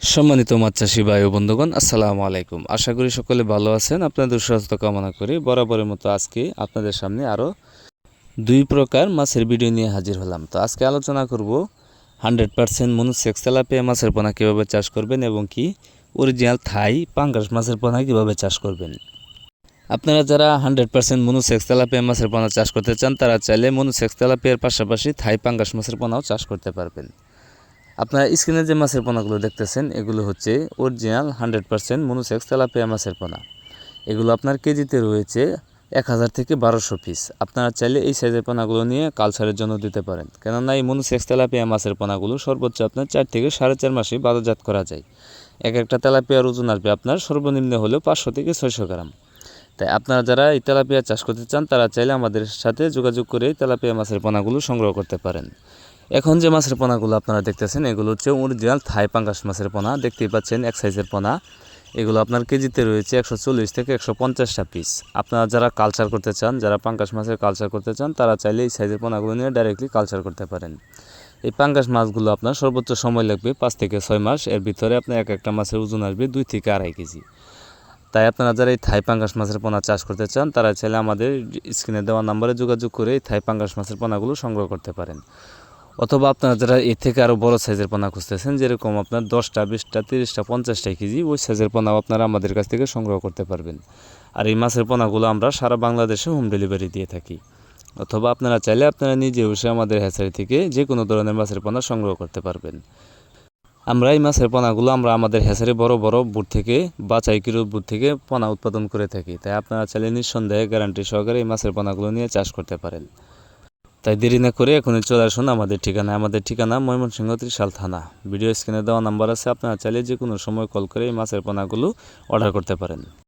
সম্মানিত মাছ ভাই ও বন্ধুগণ, আসসালামু আলাইকুম। আশা করি সকলে ভালো আছেন। আপনাদের সুস্বাস্থ্য কামনা করি। বরাবরের মতো আজকে আপনাদের সামনে আরও দুই প্রকার মাছের ভিডিও নিয়ে হাজির হলাম। তো আজকে আলোচনা করব হান্ড্রেড পার্সেন্ট মনুসেক্স তেলাপিয়া মাছের পোনা কীভাবে চাষ করবেন এবং কি অরিজিনাল থাই পাঙ্গাস মাছের পোনা কীভাবে চাষ করবেন। আপনারা যারা হান্ড্রেড পার্সেন্ট মনুসেক্স তেলাপিয়া মাছের পোনা চাষ করতে চান, তারা চাইলে মনুসেক্স তেলাপিয়ার পাশাপাশি থাই পাঙ্গাস মাছের পোনাও চাষ করতে পারবেন। আপনারা স্ক্রিনে যে মাছের পোনাগুলো দেখতেছেন, এগুলো হচ্ছে original hundred percent monosex tilapia মাছের পোনা। এগুলো আপনার কেজিতে রয়েছে এক হাজার থেকে বারোশো পিস আপনারা চাইলে এই সাইজের পোনাগুলো নিয়ে কালচারের জন্য দিতে পারেন। কেননা এই মনুসেক্স তেলাপিয়া মাছের পোনাগুলো সর্বোচ্চ আপনার চার থেকে সাড়ে চার মাসে বাজারজাত করা যায়। এক একটা তেলাপিয়ার ওজন আসবে আপনার সর্বনিম্ন হলেও পাঁচশো থেকে ছয়শো গ্রাম। তাই আপনারা যারা এই তেলাপিয়া চাষ করতে চান, তারা চাইলে আমাদের সাথে যোগাযোগ করে তেলাপিয়া মাছের পোনাগুলো সংগ্রহ করতে পারেন। এখন যে মাছের পোনাগুলো আপনারা দেখতেছেন, এগুলো হচ্ছে অরিজিনাল থাই পাঙ্গাস মাছের পোনা। দেখতেই পাচ্ছেন এক সাইজের পোনা। এগুলো আপনার কেজিতে রয়েছে একশো চল্লিশ থেকে একশো পঞ্চাশটা পিস আপনারা যারা কালচার করতে চান, যারা পাঙ্গাস মাছের কালচার করতে চান, তারা চাইলে এই সাইজের পোনাগুলো নিয়ে ডাইরেক্টলি কালচার করতে পারেন। এই পাঙ্গাস মাছগুলো আপনার সর্বোচ্চ সময় লাগবে পাঁচ থেকে ছয় মাস। এর ভিতরে আপনার এক একটা মাছের ওজন আসবে দুই থেকে আড়াই কেজি। তাই আপনারা যারা এই থাই পাঙ্গাস মাছের পোনা চাষ করতে চান, তারা চাইলে আমাদের স্ক্রিনে দেওয়া নাম্বারে যোগাযোগ করে এই থাই পাঙ্গাস মাছের পোনাগুলো সংগ্রহ করতে পারেন। অথবা আপনারা যারা এর থেকে আরও বড় সাইজের পোনা খুঁজতেছেন, যেরকম আপনার দশটা, বিশটা, তিরিশটা, পঞ্চাশটা কেজি, ওই সাইজের পোনাও আপনারা আমাদের কাছ থেকে সংগ্রহ করতে পারবেন। আর এই মাছের পোনাগুলো আমরা সারা বাংলাদেশে হোম ডেলিভারি দিয়ে থাকি। অথবা আপনারা চাইলে আপনারা নিজে বসে আমাদের হ্যাচারি থেকে যে কোনো ধরনের মাছের পোনা সংগ্রহ করতে পারবেন। আমরা এই মাছের পোনাগুলো আমরা আমাদের হ্যাচারি বড় বড় বুট থেকে বা কিরো বুট থেকে পোনা উৎপাদন করে থাকি। তাই আপনারা চাইলে নিঃসন্দেহে গ্যারান্টি সহকারে এই মাছের পোনাগুলো নিয়ে চাষ করতে পারেন। তাই দেরি না করে এখনই চলে আসুন আমাদের ঠিকানা আমাদের ঠিকানা ময়মনসিংহ ত্রিশাল থানা। ভিডিও স্ক্রিনে দেওয়া নাম্বার আছে, আপনারা চাইলে যে কোনো সময় কল করে এই মাছের পোনাগুলো অর্ডার করতে পারেন।